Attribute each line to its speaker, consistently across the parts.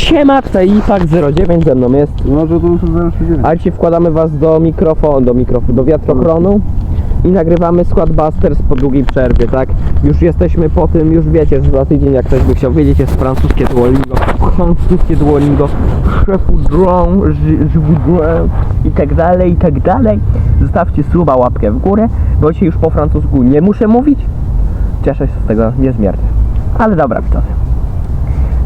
Speaker 1: Siema, tutaj IPAK 09 ze mną jest.
Speaker 2: Może to już zaraz przyjdziemy.
Speaker 1: A dzisiaj wkładamy was do mikrofonu, do mikrofonu, do wiatrochronu i nagrywamy skład Busters po długiej przerwie, tak? Już jesteśmy po tym, już wiecie, że za tydzień jak ktoś by chciał wiedzieć jest francuskie Duolingo, francuskie Duolingo, szefu drone i tak dalej, i tak dalej. Zostawcie suba, łapkę w górę, bo dzisiaj już po francusku nie muszę mówić. Cieszę się z tego niezmiernie. Ale dobra, widzowie.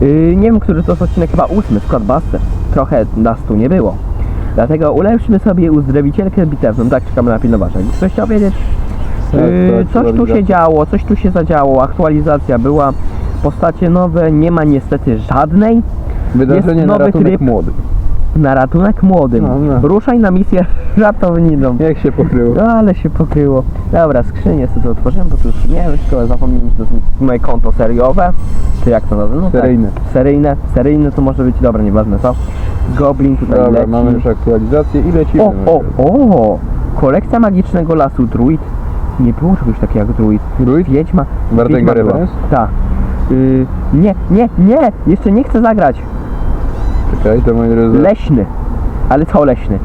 Speaker 1: Yy, nie wiem, który to jest odcinek, chyba ósmy, skład Buster. Trochę nas tu nie było. Dlatego ulepszymy sobie uzdrowicielkę bitewną. Tak, czekamy na pilnowacza. Coś chciał wiedzieć?
Speaker 2: Tak,
Speaker 1: Yy,
Speaker 2: tak,
Speaker 1: coś tu się działo, coś tu się zadziało, aktualizacja była. Postacie nowe, nie ma niestety żadnej.
Speaker 2: Wydarzenie
Speaker 1: jest
Speaker 2: na
Speaker 1: nowy
Speaker 2: ratunek
Speaker 1: tryb.
Speaker 2: młody.
Speaker 1: Na ratunek młodym.
Speaker 2: No, no.
Speaker 1: Ruszaj na misję ratowniczą.
Speaker 2: Jak się pokryło?
Speaker 1: No ale się pokryło. Dobra, skrzynię sobie otworzyłem, bo tu już nie wiem, tylko zapomniałem, że to jest moje konto seriowe. Czy jak to nazywa? No,
Speaker 2: Seryjne.
Speaker 1: Tak, seryjne. Seryjne to może być, dobra, nieważne co. Goblin tutaj
Speaker 2: Dobra,
Speaker 1: leci.
Speaker 2: mamy już aktualizację i lecimy.
Speaker 1: O, o, o! Kolekcja magicznego lasu druid. Nie było czegoś takiego jak druid.
Speaker 2: Druid?
Speaker 1: Wiedźma.
Speaker 2: Bartek
Speaker 1: Wiedźma? Tak. Y, nie, nie, nie! Jeszcze nie chcę zagrać.
Speaker 2: Czekaj, to moi drodzy.
Speaker 1: Leśny. Ale co leśny?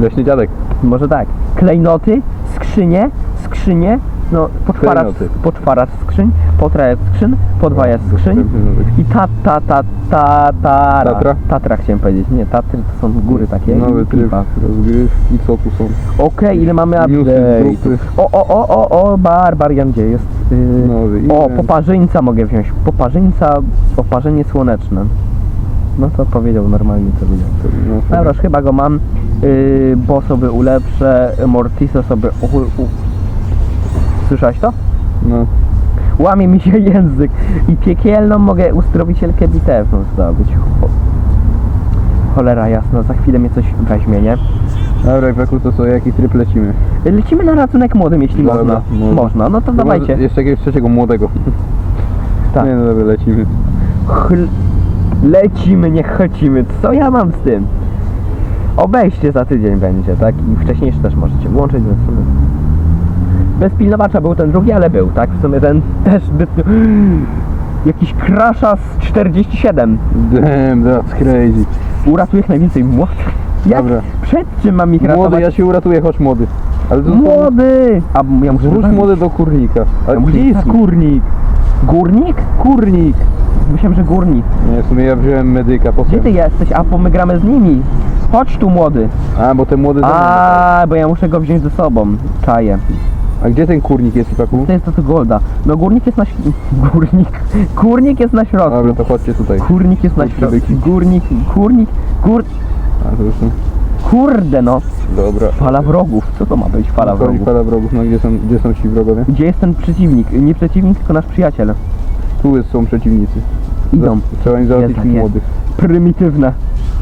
Speaker 2: Leśny dziadek.
Speaker 1: Może tak. Klejnoty, skrzynie, skrzynie, no poczwaracz,
Speaker 2: Klejnoty.
Speaker 1: poczwaracz skrzyń, potrajec skrzyn, podwajacz skrzyń
Speaker 2: Następny nowek.
Speaker 1: i ta, ta, ta, ta, ta,
Speaker 2: Tatra?
Speaker 1: Tatra chciałem powiedzieć. Nie, Tatry to są góry takie.
Speaker 2: Nowy
Speaker 1: i
Speaker 2: tryb rozgrywki, co tu są?
Speaker 1: Okej, ile mamy
Speaker 2: Newsy,
Speaker 1: update?
Speaker 2: grupy.
Speaker 1: O, o, o, o, o, Barbarian gdzie jest? Yy,
Speaker 2: Nowy
Speaker 1: o,
Speaker 2: event.
Speaker 1: poparzyńca mogę wziąć. Poparzyńca, poparzenie słoneczne. No to powiedział normalnie co widział.
Speaker 2: No,
Speaker 1: Dobra, już chyba go mam. Yy, bo sobie ulepszę, Mortisa sobie... U, u. Słyszałeś to?
Speaker 2: no.
Speaker 1: Łamie mi się język. I piekielną mogę uzdrowicielkę bitewną zdobyć. Cho- Cholera jasna, za chwilę mnie coś weźmie, nie?
Speaker 2: Dobra, Weku, to co, jaki tryb lecimy?
Speaker 1: Lecimy na ratunek młodym, jeśli
Speaker 2: Dobra,
Speaker 1: można.
Speaker 2: można.
Speaker 1: Można, no to
Speaker 2: To
Speaker 1: dawajcie.
Speaker 2: może Jeszcze jakiegoś trzeciego młodego.
Speaker 1: Tak.
Speaker 2: Nie no dobra, lecimy.
Speaker 1: Chl... Lecimy, nie chocimy. Co ja mam z tym? Obejście za tydzień będzie, tak? I wcześniejszy też możecie włączyć, więc w sumie... Bez pilnowacza był ten drugi, ale był, tak? W sumie ten też zbytnio... Jakiś krasza z 47.
Speaker 2: Damn, that's crazy.
Speaker 1: Uratuje jak najwięcej młodych. Jak?
Speaker 2: Dobra.
Speaker 1: Przed czym mam ich ratować?
Speaker 2: Młody, ja się uratuję, chodź młody. Ale to
Speaker 1: Młody! A ja muszę...
Speaker 2: Wróć młody do kurnika. Ale
Speaker 1: A
Speaker 2: gdzie jest kur...
Speaker 1: kurnik? Górnik?
Speaker 2: kurnik?
Speaker 1: Myślałem, że górnik.
Speaker 2: Nie, w sumie ja wziąłem medyka, po?
Speaker 1: Gdzie ty jesteś? A, bo my gramy z nimi. Chodź tu, młody.
Speaker 2: A, bo ten młody za mną.
Speaker 1: A, bo ja muszę go wziąć ze sobą. Czaję.
Speaker 2: A gdzie ten kurnik jest, Ipaku?
Speaker 1: To jest to, co Golda. No górnik jest na... Górnik. Kurnik jest na środku.
Speaker 2: Dobra, to chodźcie tutaj.
Speaker 1: Kurnik jest na środku.
Speaker 2: byki.
Speaker 1: Górnik, kurnik, kur...
Speaker 2: A, to już.
Speaker 1: Kurde no.
Speaker 2: Dobra.
Speaker 1: Fala wrogów. Co to ma być fala
Speaker 2: Chodzi
Speaker 1: wrogów?
Speaker 2: fala wrogów, no gdzie są, gdzie są ci wrogowie?
Speaker 1: Gdzie jest ten przeciwnik? Nie przeciwnik, tylko nasz przyjaciel.
Speaker 2: Tu jest, są przeciwnicy.
Speaker 1: Idą.
Speaker 2: Za- Trzeba im załatwić
Speaker 1: takie.
Speaker 2: młodych.
Speaker 1: Prymitywne.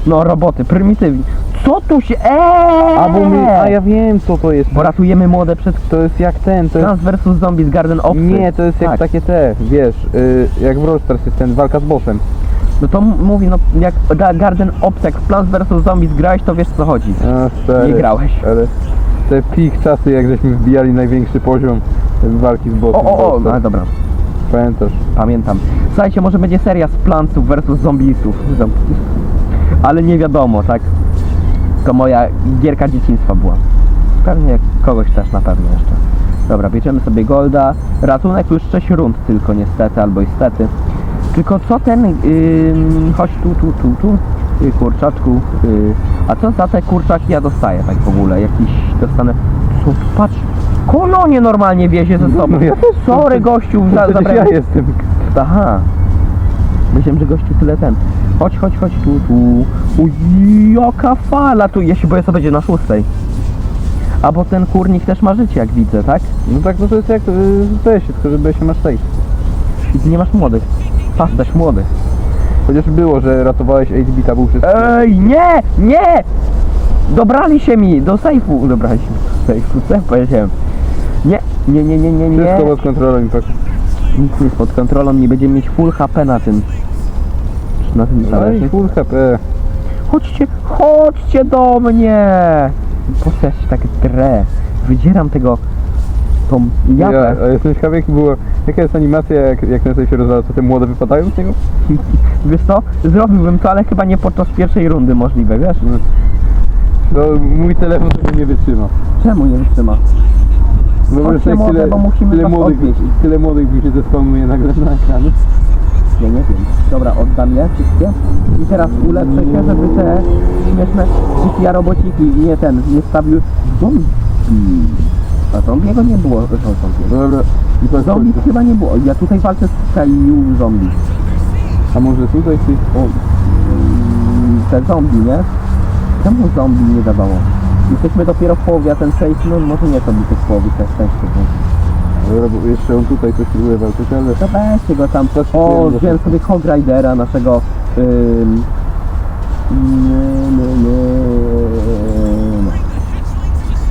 Speaker 1: No, roboty, prymitywni. Co tu się... Eee!
Speaker 2: A, bo. A ja wiem, co to jest.
Speaker 1: Bo ratujemy młode przed...
Speaker 2: To jest jak ten, to jest...
Speaker 1: Trans vs Zombies Garden Opsy.
Speaker 2: Nie, to jest jak
Speaker 1: Tak.
Speaker 2: takie te, wiesz, y, jak w Brawl Stars jest ten walka z bossem.
Speaker 1: No to m- mówi, no jak Ga- Garden Ops, jak w Plants vs Zombies grałeś, to wiesz co chodzi.
Speaker 2: A, stary,
Speaker 1: Nie grałeś.
Speaker 2: Ale te pik czasy, jak żeśmy wbijali największy poziom walki z bossem.
Speaker 1: O, o, o,
Speaker 2: w Brawl
Speaker 1: no dobra,
Speaker 2: Pamiętasz?
Speaker 1: pamiętam. Słuchajcie, może będzie seria z Plantsów vs Zombiesów. Zom- Ale nie wiadomo, tak? To moja gierka dzieciństwa była. Pewnie kogoś też na pewno jeszcze. Dobra, bierzemy sobie Golda. Ratunek już 6 rund tylko niestety, albo istety. Tylko co ten... Ym, chodź tu, tu, tu, tu. Yy, kurczaczku. Yy, a co za te kurczaki ja dostaję tak w ogóle? Jakiś dostanę... Co, patrz, kolonie normalnie wiezie ze sobą.
Speaker 2: No ja też
Speaker 1: Sorry gościu, za, zabrałem...
Speaker 2: ja jestem.
Speaker 1: Aha. Myślałem, że gościu tyle ten. Chodź, chodź, chodź tu, tu. Uj, jaka fala tu. Ja się boję, co będzie na szóstej. A bo ten kurnik też ma życie, jak widzę, tak?
Speaker 2: No tak, no to jest jak w PS-ie, tylko że się masz
Speaker 1: ty nie masz młodych. Pasterz młody.
Speaker 2: Chociaż było, że ratowałeś 8-bita, był przez...
Speaker 1: Ej, nie, nie! Dobrali się mi do sejfu. Dobrali się do sejfu, co ja powiedziałem? Nie, nie, nie, nie, nie, nie.
Speaker 2: Wszystko pod kontrolą, tak.
Speaker 1: Nic nie jest pod kontrolą, nie będziemy mieć full HP na tym. Na tym
Speaker 2: No full HP.
Speaker 1: Chodźcie, chodźcie do mnie! Po co ja się tak drę? Wydzieram tego tą
Speaker 2: Ja, a jestem ciekawy było, jaka jest animacja jak, jak ten sobie się rozwala, co te młode wypadają z niego?
Speaker 1: Wiesz co? Zrobiłbym to, ale chyba nie podczas pierwszej rundy możliwe, wiesz?
Speaker 2: No, mój telefon tego nie wytrzyma.
Speaker 1: Czemu nie wytrzyma?
Speaker 2: Wyobraź
Speaker 1: Chodźcie
Speaker 2: sobie,
Speaker 1: młode,
Speaker 2: tyle,
Speaker 1: bo musimy
Speaker 2: tyle młodych, tyle młodych mi się zespamuje nagle na ekranie.
Speaker 1: Ja nie wiem. Dobra, oddam je wszystkie. I teraz ulepszę się, żeby te śmieszne GTA robociki nie ten, nie stawił zombie. A zombiego nie było, że zombie.
Speaker 2: Dobra, i patrz,
Speaker 1: Zombie chyba nie było. Ja tutaj walczę z Kaju zombie.
Speaker 2: A może tutaj ty?
Speaker 1: O, mm, te zombie, nie? Czemu zombie nie dawało? Jesteśmy dopiero w połowie, a ten safe, no może nie to być w połowie, też szczęście.
Speaker 2: Dobra, bo jeszcze on tutaj coś próbuje walczyć, ale...
Speaker 1: To weźcie go tam.
Speaker 2: To
Speaker 1: O, wziąłem sobie Hog Ridera naszego. Ym,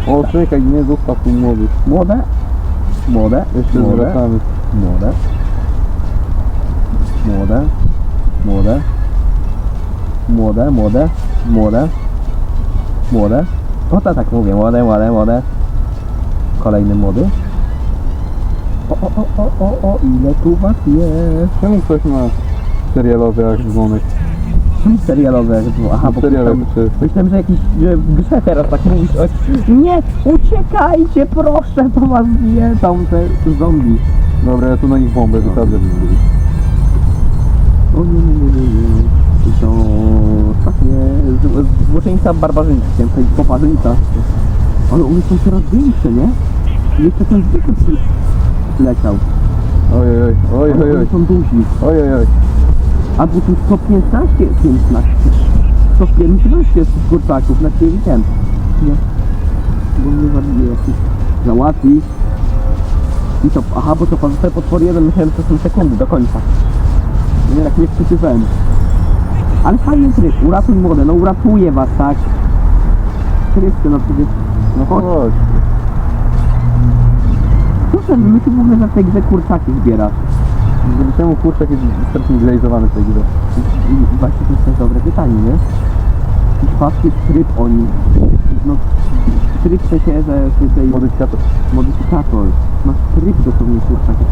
Speaker 2: O, czekaj, nie zostaw tu młodych.
Speaker 1: Młode? Młode?
Speaker 2: Jeszcze
Speaker 1: młode?
Speaker 2: zwracamy.
Speaker 1: Młode. Młode. Młode. Młode, młode. Młode. Młode. O to tak mówię, młode, młode, młode. Kolejny młody. O, o, o, o, o, o, ile tu was jest?
Speaker 2: Czemu ktoś ma serialowy jak dzwonek?
Speaker 1: Serialowe? było? Aha, bo
Speaker 2: Serialowy
Speaker 1: myślałem,
Speaker 2: czy...
Speaker 1: myślałem, że jakiś że w grze teraz tak mówisz. O, nie, uciekajcie, proszę, bo was zjedzą te zombie.
Speaker 2: Dobra, ja tu na nich bombę wysadzę.
Speaker 1: O nie, nie, nie, nie, nie. To takie z- złoczyńca barbarzyńca, chciałem powiedzieć poparzyńca. Ale one są coraz większe, nie? Jeszcze ten zwykły przy- leciał.
Speaker 2: Oj, oj, oj, oj, oj,
Speaker 1: one są duzi.
Speaker 2: oj, oj, oj.
Speaker 1: A bo tu 115, 15, 115 jest tych kurczaków, na ciebie wiem. Nie. Bo mnie zabije jakiś. Załatwi. I to, aha, bo to pozostaje potwory jeden, myślałem, że to są sekundy do końca. Nie, tak nie wczytywałem. Ale fajny tryb, uratuj młode, no uratuję was, tak? Chryste, no przecież, no chodź. Proszę, my tu w ogóle za tej grze kurczaki zbierasz.
Speaker 2: Żeby Czemu kurczak jest strasznie glazowany w tej grze?
Speaker 1: I właśnie to jest też dobre pytanie, nie? Jakiś paski tryb oni. No, tryb w sensie, że tutaj
Speaker 2: Modyfikator.
Speaker 1: modyfikator. Masz tryb dosłownie kurczaki.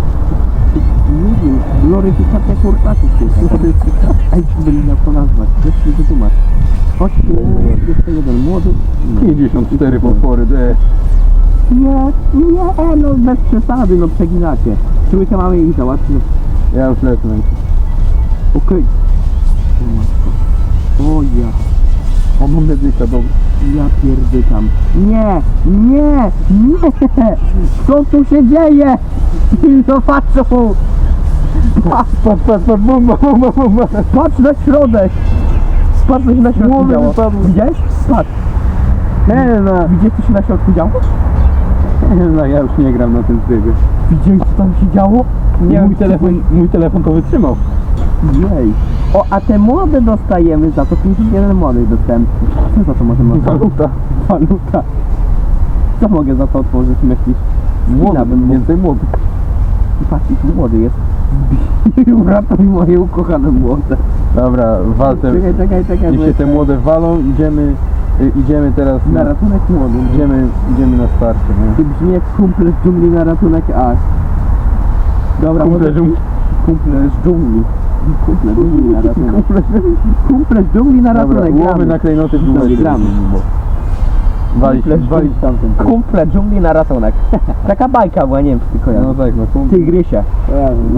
Speaker 1: Nie wiem, gloryfikacja kurczaków jest. Jest? Ej, bym miał to nazwać. Weź mi wytłumacz. Chodź tu, jeszcze jeden młody. Nie.
Speaker 2: 54 potwory, D.
Speaker 1: Nie, nie, no bez przesady, no przeginacie. Trójkę mamy i załatwić.
Speaker 2: Ja już lecę.
Speaker 1: Okej. O ja.
Speaker 2: O, mam medyka, dobra.
Speaker 1: Ja pierdykam. Nie, nie, nie! Co tu się dzieje? Zobaczą! Patrz,
Speaker 2: Patrz, patrz, patrz, bomba, bomba, bomba.
Speaker 1: patrz na środek! Patrz co się na środku
Speaker 2: Głowy
Speaker 1: działo.
Speaker 2: wypadły.
Speaker 1: Widziałeś? Patrz.
Speaker 2: Nie no,
Speaker 1: Widziałeś co się na środku działo?
Speaker 2: no, ja już nie gram na tym trybie.
Speaker 1: Widziałeś co tam się działo?
Speaker 2: Nie, mój telefon, mój telefon to wytrzymał.
Speaker 1: Jej. O, a te młode dostajemy za to 51 młodych dostępnych. Co za to możemy otworzyć?
Speaker 2: Waluta.
Speaker 1: Waluta. Co mogę za to otworzyć, myślisz?
Speaker 2: Młody,
Speaker 1: bym
Speaker 2: więcej młody.
Speaker 1: I patrz, tu młody jest. Uratuj moje ukochane młode.
Speaker 2: Dobra, walczę.
Speaker 1: Czekaj, czekaj, czekaj.
Speaker 2: Jeśli te młode walą, idziemy, idziemy teraz
Speaker 1: Na
Speaker 2: na,
Speaker 1: ratunek młody.
Speaker 2: idziemy, idziemy na starcie,
Speaker 1: Ty
Speaker 2: nie?
Speaker 1: brzmi jak kumple z dżungli na ratunek aż. Dobra,
Speaker 2: Kumple
Speaker 1: może-. Kumple z dżungli. Kumple z dżungli na ratunek.
Speaker 2: Kumple.
Speaker 1: Kumple z dżungli na
Speaker 2: Dobra,
Speaker 1: ratunek.
Speaker 2: łomy
Speaker 1: gramy.
Speaker 2: na klejnoty w
Speaker 1: Dobra,
Speaker 2: dżungli. Walić, walić
Speaker 1: dżungli.
Speaker 2: tamten.
Speaker 1: Kumple dżungli na ratunek. Taka bajka była, nie wiem czy ty
Speaker 2: No tak, no kumple.
Speaker 1: Tygrysie.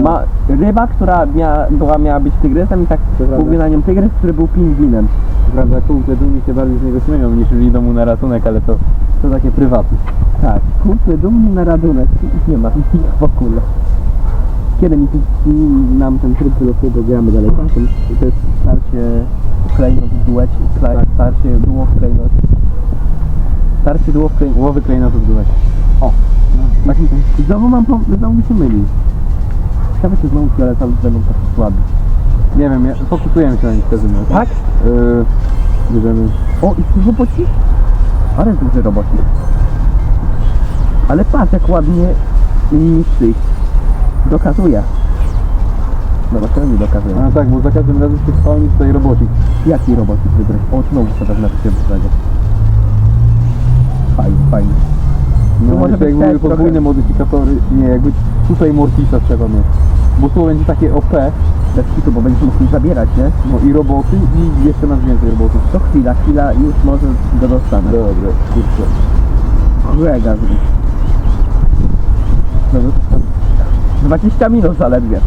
Speaker 1: Ma, ryba, która mia, była, miała być tygrysem i tak mówię na nią tygrys, który był pingwinem.
Speaker 2: Prawda, kumple dżungli się bardziej z niego śmieją niż idą mu na ratunek, ale to, to takie prywatne.
Speaker 1: Tak, kumple dumni na radunek. Nie ma ich w ogóle. Kiedy mi nam ten tryb bo gramy dalej. To jest starcie klejnot w duecie,
Speaker 2: Tak.
Speaker 1: starcie duo w klejnot. Starcie duo w klejnot.
Speaker 2: Łowy klejnotów dżungli.
Speaker 1: O, tak, znowu mam, znowu się myli. Ciekawe czy znowu fioletowi będą taki słabi.
Speaker 2: Nie wiem, ja, fokusujemy się na nich w każdym razie.
Speaker 1: Tak?
Speaker 2: Yy, bierzemy.
Speaker 1: O, i tu roboci? Ale duży robocik. Ale patrz jak ładnie niszczy ich. Dokazuje. Dobra, co mi dokazuje?
Speaker 2: A tak, bo za każdym razem się spawni tutaj robocik.
Speaker 1: Jaki robocik wybrać? O, znowu sobie wezmę się w brzegu. Fajnie, fajnie.
Speaker 2: No
Speaker 3: może być
Speaker 2: jakby były
Speaker 3: też trochę-
Speaker 2: podwójne modyfikatory, nie, jakby tutaj Mortisa trzeba mieć. Bo tu będzie takie OP,
Speaker 1: Bez kitu, bo będziesz mógł zabierać, nie?
Speaker 2: no i roboty i jeszcze nas więcej robotów.
Speaker 1: To chwila, chwila, już może go dostanę.
Speaker 2: Dobra, kurczę.
Speaker 1: Grega z No to tam 20 minut zaledwie.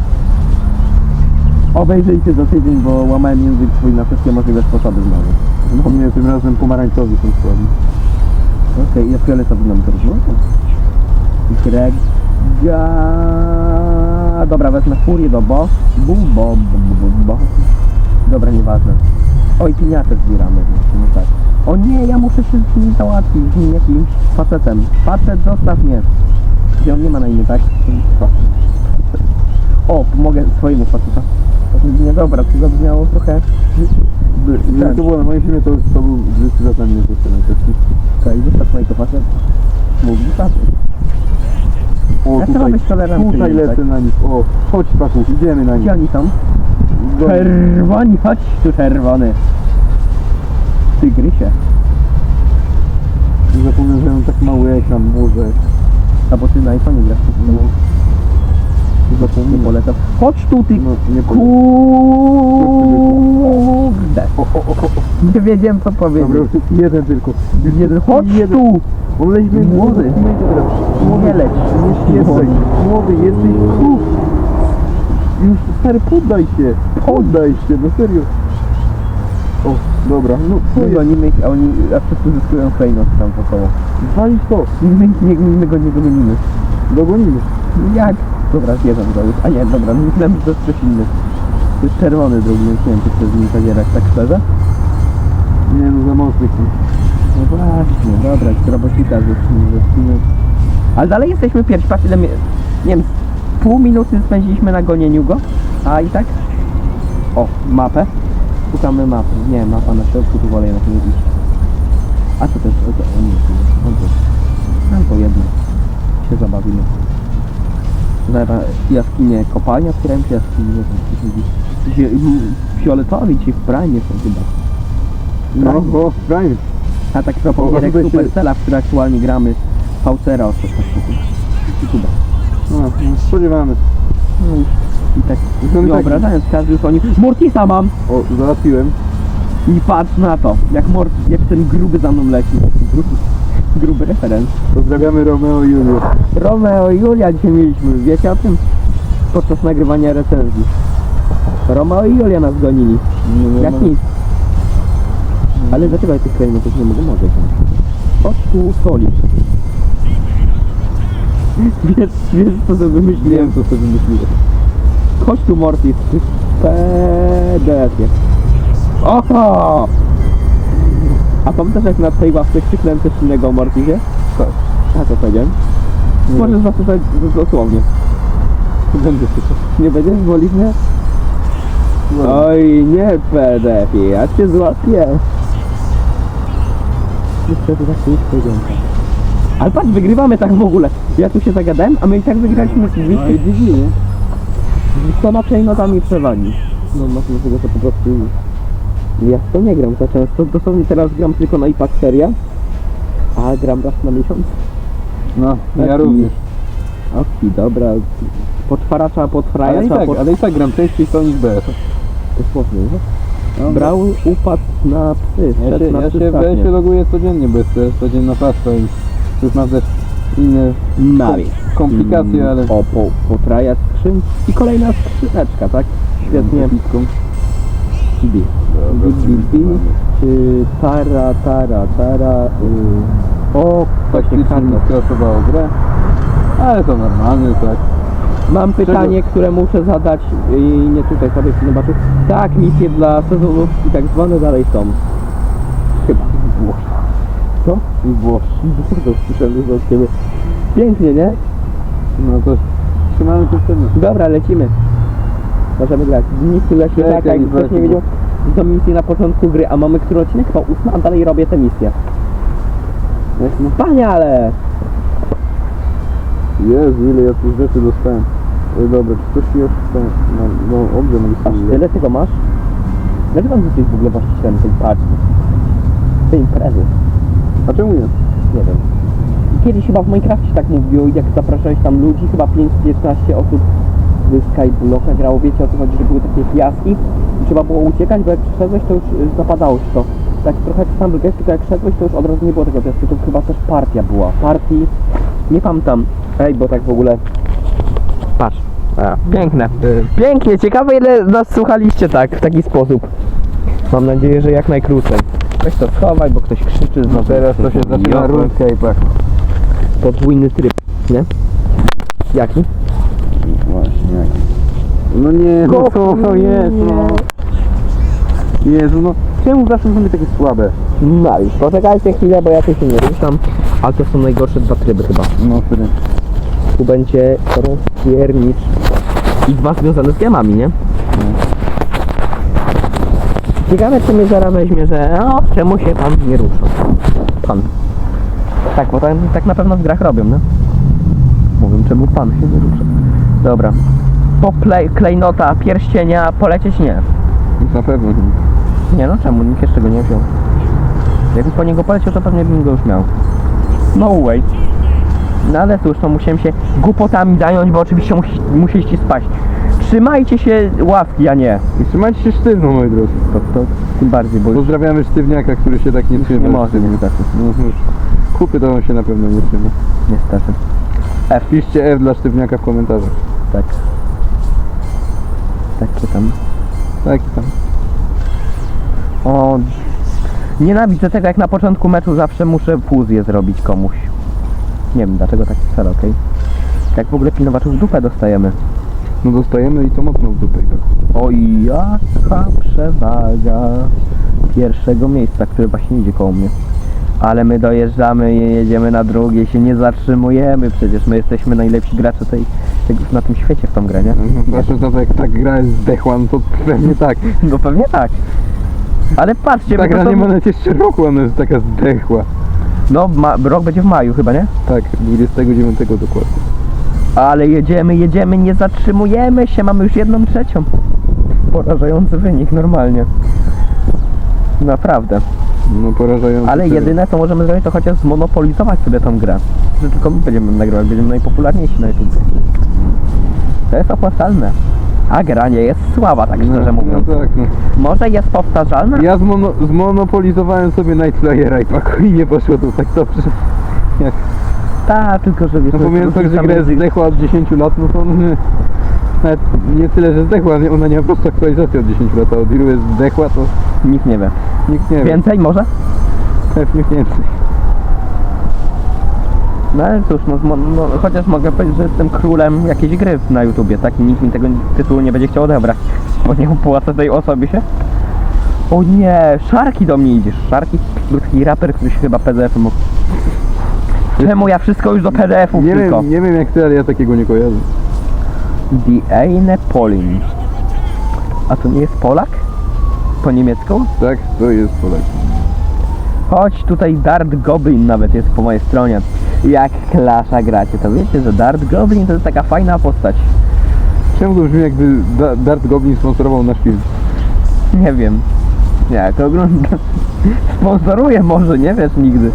Speaker 1: Obejrzyjcie za tydzień, bo łamałem język swój na wszystkie możliwe sposoby znowu.
Speaker 2: No mnie tym razem pomarańczowi są słabi.
Speaker 1: Okej, okay, ja fioletowy nam to rozmawiam. Grega... Dobra, wezmę furię do bo. Bu, bo, bo, bo, bo. Dobra, nieważne. Oj, piniatę zbieramy, no tak. O nie, ja muszę się z nim załatwić, z nim jakimś facetem. Facet, zostaw mnie. Gdzie on nie ma na imię, tak? O, pomogę swojemu facetowi. Nie, dobra, to zabrzmiało trochę...
Speaker 2: No to było na moim filmie, to, to był zdecydowanie nie to
Speaker 1: Okej, zostaw mojego facet. Mówi facet.
Speaker 2: O,
Speaker 1: Ja trzeba
Speaker 2: tutaj,
Speaker 1: być tolerancyjnym,
Speaker 2: tutaj lecę
Speaker 1: tak?
Speaker 2: na nich. O, chodź Paku, idziemy na nich.
Speaker 1: Gdzie oni są?
Speaker 2: Go-
Speaker 1: Czerwoni, chodź tu czerwony. Tygrysie.
Speaker 2: Zapomnę, że mam tak mały ekran, może.
Speaker 1: A bo ty na iPhone grasz. No. Nie polecam. Chodź tu ty
Speaker 2: No, nie
Speaker 1: kurde.
Speaker 2: O, o, o, o.
Speaker 1: Nie wiedziałem co powiedzieć.
Speaker 2: Dobra, już jest jeden tylko.
Speaker 1: Jeden. Chodź
Speaker 2: jeden.
Speaker 1: tu.
Speaker 2: On leźmie
Speaker 1: Młody. Nie leć.
Speaker 2: Nie jesteś, młody jesteś. Uf. Już stary, poddaj się. Poddaj się, no serio. O, dobra, no co
Speaker 1: My
Speaker 2: jest?
Speaker 1: gonimy ich, a oni, a wszyscy zyskują klejnot tam wokoło.
Speaker 2: Walić to.
Speaker 1: My, nie, my go nie gonimy.
Speaker 2: Dogonimy.
Speaker 1: Jak? Dobra, zjeżdżam go już. A nie, dobra, myślałem, że to jest ktoś inny. To jest czerwony drugi, więc nie wiem, czy chcę z nim zadzierać, tak szczerze?
Speaker 2: Nie no, za mocny jestem.
Speaker 1: No właśnie, dobra, robocika zacznijmy. Ale dalej jesteśmy pierwsi, patrz ile mi... Nie wiem, pół minuty spędziliśmy na gonieniu go, a i tak... O, mapę. Szukamy mapy. Nie, mapa na środku, tu wolę jednak nie iść. A to też, o, to, o nie, tu, o, to. Tam to jedno. Się zabawimy. Zaraz jaskinie kopalnia, otwierałem się jaskinie, nie wiem, mm, Fioletowi ci w prime są chyba.
Speaker 2: No, bo Prime.
Speaker 1: A tak propos gierek Supercella, w które aktualnie gramy Paucera o coś. YouTube'a.
Speaker 2: No, no, spodziewamy.
Speaker 1: No już i tak
Speaker 2: No
Speaker 1: nie
Speaker 2: tak-
Speaker 1: obrażając każdy już oni Mortisa mam!
Speaker 2: O, załatwiłem.
Speaker 1: I patrz na to, jak Mort, jak ten gruby za mną leci. Gruby, gruby referenc.
Speaker 2: Pozdrawiamy Romeo i Juliusz.
Speaker 1: Romeo i Julia dzisiaj mieliśmy, wiecie o tym? Podczas nagrywania recenzji. Romeo i Julia nas gonili. Jak nic. Ale dlaczego ja tych klejnotów nie mogę? Mogę. Chodź tu soli. Wiesz, wiesz co sobie
Speaker 2: Nie
Speaker 1: wymyśliłem?
Speaker 2: wiem, co sobie wymyśliłeś.
Speaker 1: Chodź tu Mortis, ty. Oho! A pamiętasz jak na tej ławce krzyknąłem coś innego o Mortisie?
Speaker 2: Tak.
Speaker 1: A co powiedziałem?
Speaker 2: Nie.
Speaker 1: Możesz zapisać dosłownie.
Speaker 2: Będę słyszał.
Speaker 1: Nie będziesz wolić mnie? Oj, nie PDF-ie, ja cię złapię. Niestety tak nie powiedziałem. Ale patrz, wygrywamy tak w ogóle. Ja tu się zagadałem, a my i tak wygraliśmy
Speaker 2: No i
Speaker 1: dwie
Speaker 2: GG, nie?
Speaker 1: to na klejnotami przewagi. No masz do tego to po prostu ja w to nie gram za często. Dosłownie teraz gram tylko na iPad seria. A gram raz na miesiąc.
Speaker 2: No, ja
Speaker 1: Taki-
Speaker 2: również.
Speaker 1: Okej, dobra. Potwaracza,
Speaker 2: Ale i tak, ale i tak gram częściej to niż BS.
Speaker 1: Dosłownie, no.
Speaker 2: No,
Speaker 1: Brał, upadł na psy,
Speaker 2: Ja się,
Speaker 1: na
Speaker 2: ja
Speaker 1: psy
Speaker 2: się, ja się loguję codziennie, bo jest to jest codzienna paska i już mam też inne komplikacje, ale...
Speaker 1: O, po, potraja skrzyn. I kolejna skrzyneczka, tak? Świetnie.
Speaker 2: Pitką.
Speaker 1: Bi.
Speaker 2: Dobra,
Speaker 1: bi, bi. Y, Tara, tara, tara. y, O, właśnie
Speaker 2: Faktycznie mi
Speaker 1: karno.
Speaker 2: skrasowało grę. Ale to normalne, tak.
Speaker 1: Mam pytanie, które muszę zadać i nie tutaj sobie się zobaczył. Tak, misje dla sezonówki tak zwane dalej są. Chyba.
Speaker 2: Włoch.
Speaker 1: Co?
Speaker 2: Włoch.
Speaker 1: Co to słyszałem ciebie. Pięknie, nie?
Speaker 2: No to trzymamy wtedy.
Speaker 1: Dobra, lecimy. Możemy grać. Leśnie
Speaker 2: Czekaj,
Speaker 1: tak, jak ktoś
Speaker 2: zobaczmy.
Speaker 1: nie wiedział. To misje na początku gry, a mamy który odcinek? Chyba ósmy, a dalej robię te misje. No jest wspaniale!
Speaker 2: Jezu, ile ja tych rzeczy dostałem. Ej, dobra, czy coś jeszcze tam... No, no dobrze, mogę
Speaker 1: Aż
Speaker 2: sobie...
Speaker 1: tyle tego masz? Dlaczego ty jesteś w ogóle właścicielem tej paczki? Tej imprezy?
Speaker 2: A czemu nie?
Speaker 1: Nie wiem. kiedyś chyba w Minecrafcie tak mówiło, jak zapraszałeś tam ludzi, chyba 5-15 osób z Skyblocka grało, wiecie o co chodzi, że były takie piaski i trzeba było uciekać, bo jak przyszedłeś, to już y, zapadało to. Tak trochę jak Stumble Guys, tylko jak szedłeś, to już od razu nie było tego piasku, to chyba też partia była. Partii, nie pamiętam. Ej, bo tak w ogóle... Patrz. A, piękne. Pięknie, ciekawe ile nas słuchaliście tak, w taki sposób. Mam nadzieję, że jak najkrócej. Weź to schowaj, bo ktoś krzyczy znowu.
Speaker 2: Teraz to się zaczyna RuneScape'a.
Speaker 1: Podwójny tryb, nie? Jaki?
Speaker 2: No nie, no co to jest, no. Jezu, no czemu zawsze są takie słabe?
Speaker 1: No już poczekajcie chwilę, bo ja tu się nie ruszam. Ale to są najgorsze dwa tryby chyba.
Speaker 2: No wtedy.
Speaker 1: Tu będzie rozpiernicz. I dwa związane z gemami, nie? Ciekawe czy mnie zaraz weźmie, że o, czemu się pan nie rusza? Pan. Tak, bo tak, tak na pewno w grach robią, nie? Mówią, czemu pan się nie rusza. Dobra. Po play, klejnota, pierścienia polecieć nie.
Speaker 2: Na pewno nie.
Speaker 1: Nie no, czemu? Nikt jeszcze go nie wziął. Jakbym po niego poleciał, to pewnie bym go już miał. No way. No ale cóż, to musiałem się głupotami zająć, bo oczywiście musi, musieliście spać. Trzymajcie się ławki, a nie.
Speaker 2: I trzymajcie się sztywno, moi drodzy.
Speaker 1: To, to tym bardziej, bo już
Speaker 2: Pozdrawiamy sztywniaka, który się tak nie trzyma.
Speaker 1: nie może
Speaker 2: sztywnie.
Speaker 1: niestety.
Speaker 2: No już. Kupy to on się na pewno nie trzyma.
Speaker 1: Niestety. F,
Speaker 2: Piszcie F dla sztywniaka w komentarzach.
Speaker 1: tak. Takie tam.
Speaker 2: Tak tam.
Speaker 1: O, nienawidzę tego, jak na początku meczu zawsze muszę fuzję zrobić komuś. Nie wiem dlaczego tak okej. Jak w ogóle pilnowaczów w dupę dostajemy.
Speaker 2: No dostajemy i to mocno w dupę i tak.
Speaker 1: Oj, jaka przewaga pierwszego miejsca, które właśnie idzie koło mnie. Ale my dojeżdżamy i jedziemy na drugie, się nie zatrzymujemy, przecież my jesteśmy najlepsi gracze tej, na tym świecie w tą grę, nie?
Speaker 2: No, na to, jak tak gra jest zdechła, no to pewnie tak.
Speaker 1: No pewnie tak. Ale patrzcie,
Speaker 2: Ta
Speaker 1: my
Speaker 2: gra
Speaker 1: to
Speaker 2: nie ma nawet jeszcze roku, ona jest taka zdechła.
Speaker 1: No, ma, rok będzie w maju chyba, nie?
Speaker 2: Tak, 29 dokładnie.
Speaker 1: Ale jedziemy, jedziemy, nie zatrzymujemy się, mamy już jedną trzecią. Porażający wynik, normalnie. Naprawdę.
Speaker 2: No porażające.
Speaker 1: Ale
Speaker 2: serio.
Speaker 1: jedyne co możemy zrobić to chociaż zmonopolizować sobie tą grę. Że tylko my będziemy nagrywać, będziemy najpopularniejsi na YouTube. To jest opłacalne. A gra nie jest słaba, tak szczerze
Speaker 2: no,
Speaker 1: mówiąc.
Speaker 2: No tak, no.
Speaker 1: Może jest powtarzalna?
Speaker 2: Ja zmono, zmonopolizowałem sobie Night Flyera i paku i nie poszło to tak dobrze. Jak,
Speaker 1: Tak, tylko że wiesz...
Speaker 2: no pomijając tak, że
Speaker 1: muzyka-
Speaker 2: zdechła od 10 lat, no to nie, nawet nie tyle, że zdechła, ona nie ma po prostu aktualizacji od 10 lat, a od ilu jest zdechła, to
Speaker 1: Nikt nie wie.
Speaker 2: nikt nie wie.
Speaker 1: Więcej może?
Speaker 2: Pewnie więcej.
Speaker 1: No ale cóż, no, no, chociaż mogę powiedzieć, że jestem królem jakiejś gry na YouTubie, tak? I nikt mi tego tytułu nie będzie chciał odebrać, bo nie opłaca tej osobie się. O nie, Szarki do mnie idziesz. Szarki taki raper, który się chyba PDF mógł. Czemu ja wszystko już do PDF-ów
Speaker 2: Nie
Speaker 1: tylko?
Speaker 2: wiem, nie wiem jak ty, ale ja takiego nie kojarzę.
Speaker 1: Die eine Polin. A to nie jest Polak? Po niemiecku?
Speaker 2: Tak, to jest Polak.
Speaker 1: Chodź tutaj Dart Goblin nawet jest po mojej stronie. Jak klasza gracie, to wiecie, że Dart Goblin to jest taka fajna postać.
Speaker 2: Czemu to brzmi jakby Da- Dart Goblin sponsorował nasz film?
Speaker 1: Nie wiem. Jak oglądam. Sponsoruję może, nie wiesz nigdy.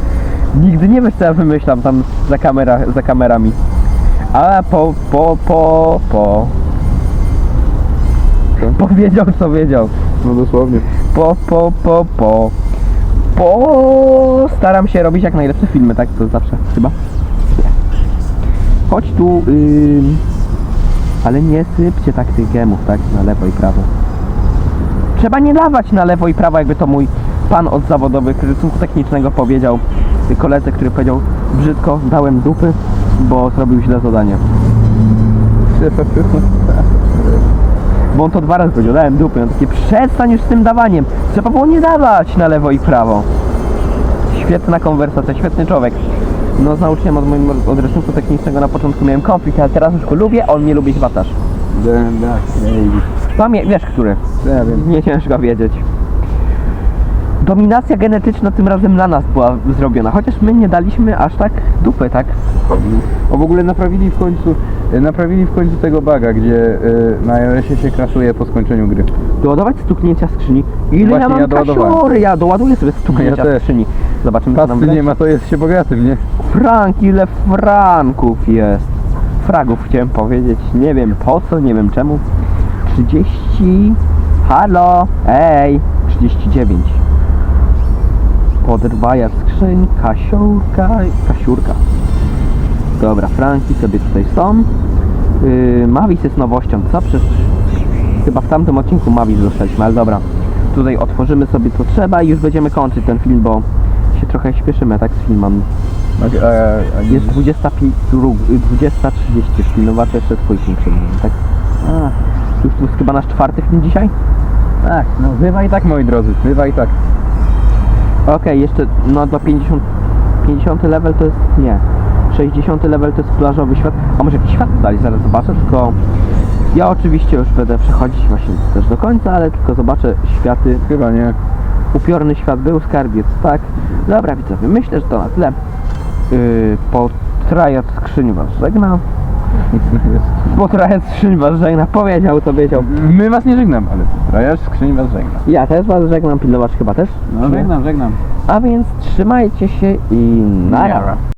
Speaker 1: Nigdy nie wiesz co ja wymyślam tam za, kamera, za kamerami. A po, po, po, po.
Speaker 2: Co?
Speaker 1: Powiedział co wiedział.
Speaker 2: No dosłownie.
Speaker 1: Po, po, po, po. Po. Staram się robić jak najlepsze filmy, tak? To zawsze chyba. Chodź tu. ym, Ale nie sypcie tak tych gemów, tak? Na lewo i prawo. Trzeba nie dawać na lewo i prawo, jakby to mój pan od zawodowych rysunku technicznego powiedział koledze, który powiedział brzydko, dałem dupy, bo zrobił źle zadanie. Bo on to dwa razy powiedział, dałem dupy. On takie, przestań już z tym dawaniem. Trzeba było nie dawać na lewo i prawo. Świetna konwersacja, świetny człowiek. No z nauczycielem od moim od rysunku technicznego na początku miałem konflikt, ale teraz już go lubię, on mnie lubi chyba też.
Speaker 2: Then that baby.
Speaker 1: Pamię wiesz który?
Speaker 2: Ja wiem.
Speaker 1: Nie ciężko wiedzieć. Dominacja genetyczna tym razem na nas była zrobiona, chociaż my nie daliśmy aż tak dupy, tak?
Speaker 2: O w ogóle naprawili w końcu e, naprawili w końcu tego baga, gdzie e, na iOSie się kraszuje po skończeniu gry.
Speaker 1: Doładować stuknięcia skrzyni. Ile
Speaker 2: Właśnie
Speaker 1: ja mam
Speaker 2: ja
Speaker 1: kasiory? Ja doładuję sobie stuknięcia
Speaker 2: Ja
Speaker 1: skrzyni. Zobaczymy co nam
Speaker 2: nie ma, to jest się bogatym, nie?
Speaker 1: Frank, ile franków jest? Fragów chciałem powiedzieć. Nie wiem po co, nie wiem czemu. 30. Halo! Ej! 39. Podrwaja skrzyń, kasiurka, kasiurka. Dobra, franki sobie tutaj są. Yy, Mavis jest nowością, co? Przecież chyba w tamtym odcinku Mavis dostaliśmy, ale dobra. Tutaj otworzymy sobie co trzeba i już będziemy kończyć ten film, bo się trochę śpieszymy tak z filmem.
Speaker 2: A, a, a,
Speaker 1: Jest 25, dru- y, 20.30, pilnowacze jeszcze twój film przed tak? A, już to jest chyba nasz czwarty film dzisiaj?
Speaker 2: Tak, no bywa i tak, moi drodzy, bywa i tak.
Speaker 1: Okej, jeszcze no do 50, 50 level to jest, nie, 60 level to jest plażowy świat, a może jakiś świat dali, zaraz zobaczę, tylko ja oczywiście już będę przechodzić właśnie też do końca, ale tylko zobaczę światy,
Speaker 2: Chyba nie.
Speaker 1: upiorny świat był, skarbiec, tak? Dobra widzowie, myślę, że to na tyle. Yy, po trajat skrzyń was żegna. Po trajat skrzyń was żegna, powiedział to wiedział.
Speaker 2: My was nie żegnam, ale trajasz skrzyń was żegna.
Speaker 1: Ja też was żegnam, pilnować chyba też.
Speaker 2: No żegnam, żegnam.
Speaker 1: A więc trzymajcie się i.
Speaker 2: Nara.